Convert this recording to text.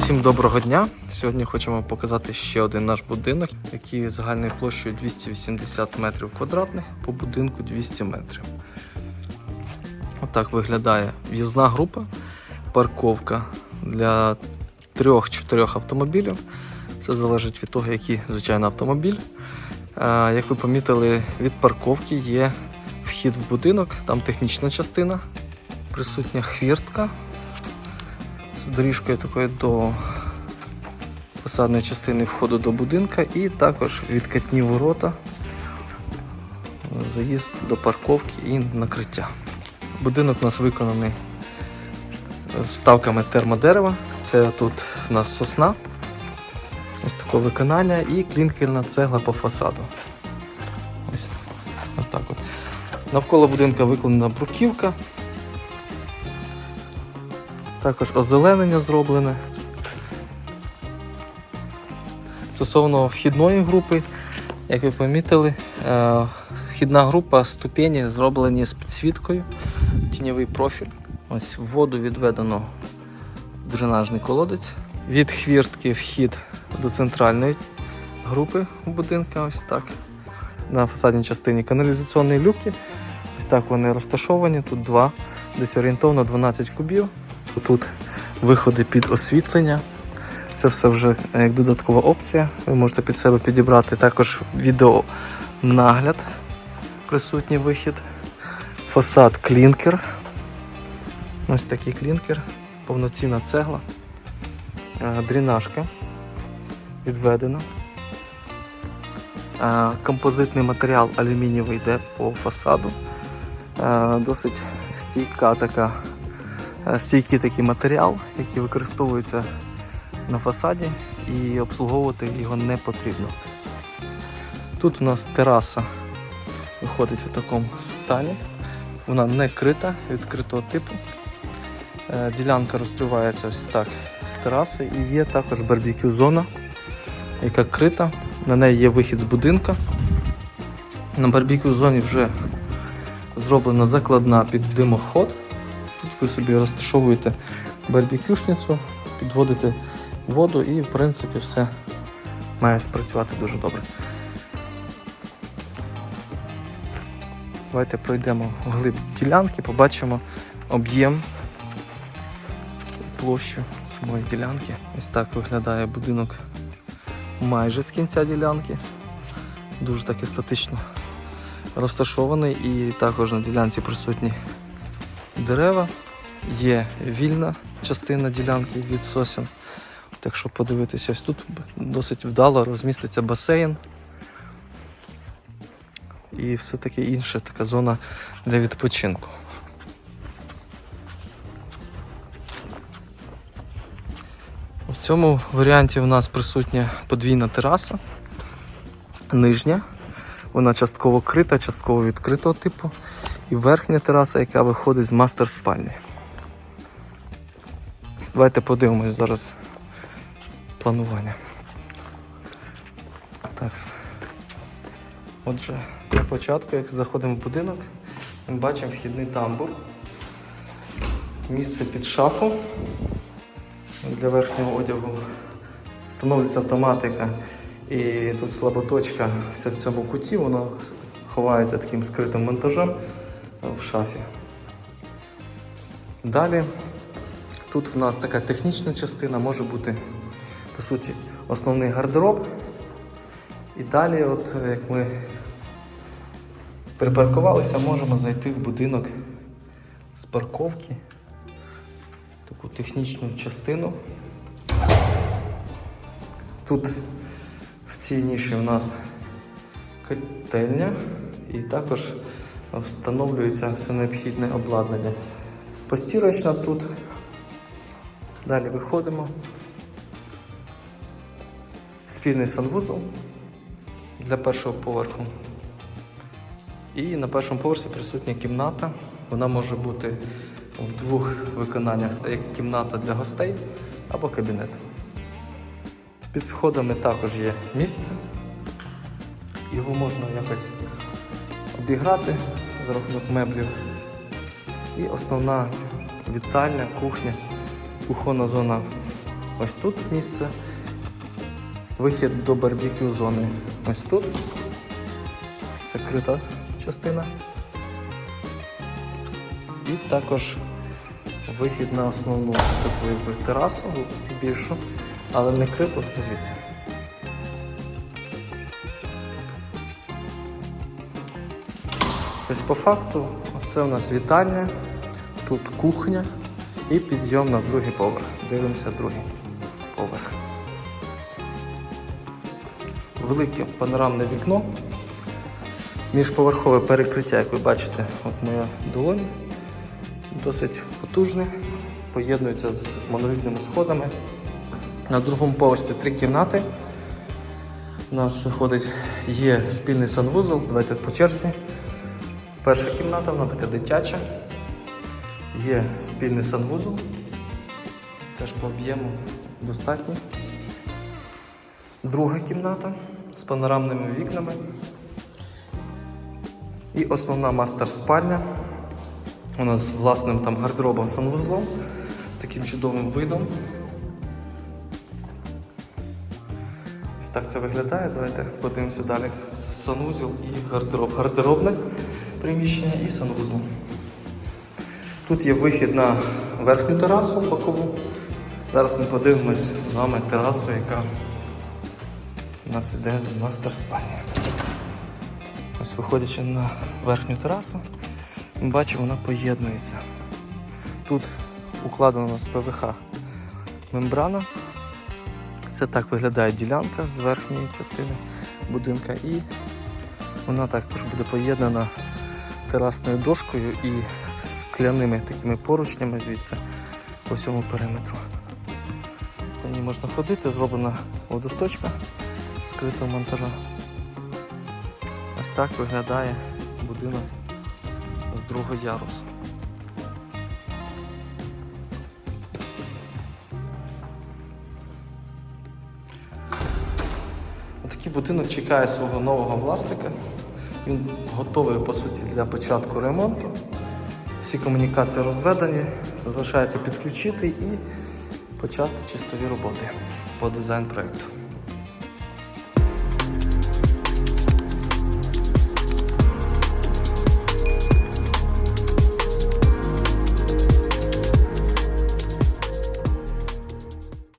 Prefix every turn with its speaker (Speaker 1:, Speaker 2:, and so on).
Speaker 1: Всім доброго дня! Сьогодні хочемо показати ще один наш будинок, який загальною площею 280 метрів квадратних, по будинку 200 метрів. Отак виглядає в'їзна група, парковка для 3-4 автомобілів. Це залежить від того, який звичайно автомобіль. Е, Як ви помітили, від парковки є вхід в будинок, там технічна частина, присутня хвіртка з доріжкою такою до фасадної частини входу до будинка і також відкатні ворота, заїзд до парковки і накриття. Будинок у нас виконаний з вставками термодерева. Це тут у нас сосна. Ось такого виконання і клінкерна цегла по фасаду. Ось отак от. Навколо будинка виконана бруківка. Також озеленення зроблене. Стосовно вхідної групи, як ви помітили, е, вхідна група ступені зроблені з підсвіткою, тіньовий профіль. Ось в воду відведено дренажний колодець. Від хвіртки вхід до центральної групи будинка. Ось так. На фасадній частині каналізаційні люки. Ось так вони розташовані. Тут два, десь орієнтовно 12 кубів. Тут виходи під освітлення. Це все вже е, як додаткова опція. Ви можете під себе підібрати також відеонагляд, присутній вихід. Фасад клінкер. Ось такий клінкер, повноцінна цегла. Е, Дренажка відведена. Е, Композитний матеріал алюмінієвий йде по фасаду. Досить стійка така стійкий такий матеріал, який використовується на фасаді і обслуговувати його не потрібно. Тут у нас тераса виходить в такому стані. Вона не крита, відкритого типу. Е, Ділянка розкривається ось так з тераси і є також барбекю зона, яка крита. На неї є вихід з будинка. На барбекю зоні вже зроблена закладна під димоход. Тут ви собі розташовуєте барбекюшницю, підводите воду і в принципі все має спрацювати дуже добре. Давайте пройдемо вглиб ділянки, побачимо об'єм площу самої ділянки. Ось так виглядає будинок майже з кінця ділянки. Дуже так естетично розташований і також на ділянці присутні дерева. Є вільна частина ділянки від сосен. От Якщо подивитися, ось тут досить вдало розміститься басейн. І все таке інше, така зона для відпочинку. В цьому варіанті у нас присутня подвійна тераса, нижня. Вона частково крита, частково відкритого типу. І верхня тераса, яка виходить з мастер спальні. Давайте подивимось зараз планування. Так. Отже, на початку, як заходимо в будинок, ми бачимо вхідний тамбур. Місце під шафу для верхнього одягу. Встановлюється автоматика і тут слаботочка все в цьому куті, воно ховається таким скритим монтажем в шафі. Далі тут в нас така технічна частина, може бути по суті основний гардероб. І далі, от як ми припаркувалися, можемо зайти в будинок з парковки, таку технічну частину. Тут в цій ніші у нас котельня і також встановлюється все необхідне обладнання. Постірочна тут. Далі виходимо. Спільний санвузол для першого поверху. І на першому поверсі присутня кімната. Вона може бути в двох виконаннях: як кімната для гостей або кабінет. Під сходами також є місце. Його можна якось обіграти за рахунок меблів. І основна вітальня, кухня, кухонна зона Ось тут місце. Вихід до барбекю зони. Ось тут. Це крита частина. І також вихід на основну таку терасу більшу, але не криту звідси. Ось по факту, це у нас вітальня, тут кухня і підйом на другий поверх. Дивимося другий поверх. Велике панорамне вікно. Міжповерхове перекриття, як ви бачите, от моя долонь. Досить потужне, поєднується з монолітними сходами. На другому поверсі три кімнати. У нас виходить, є спільний санвузол, давайте по черзі. Перша кімната, вона така дитяча. Є спільний санвузол. Теж по об'єму достатньо. Друга кімната з панорамними вікнами. І основна мастер-спальня. Вона з власним там гардеробом санвузлом, з таким чудовим видом. Так це виглядає. Давайте подивимося далі. Санвузел і гардероб. Гардеробне приміщення і санвузол. Тут є вихід на верхню терасу бокову. Зараз ми подивимось з вами терасу, яка у нас іде з мастер спальні. Ось виходячи на верхню терасу, ми бачимо, вона поєднується. Тут укладена нас ПВХ мембрана. Це так виглядає ділянка з верхньої частини будинка і вона також буде поєднана терасною дошкою і скляними такими поручнями звідси по всьому периметру. По ній можна ходити, зроблена водосточка скритого монтажа. Ось так виглядає будинок з другого ярусу. Такий будинок чекає свого нового власника. Він готовий по суті для початку ремонту. Всі комунікації розведені, залишається підключити і почати чистові роботи по дизайн проєкту.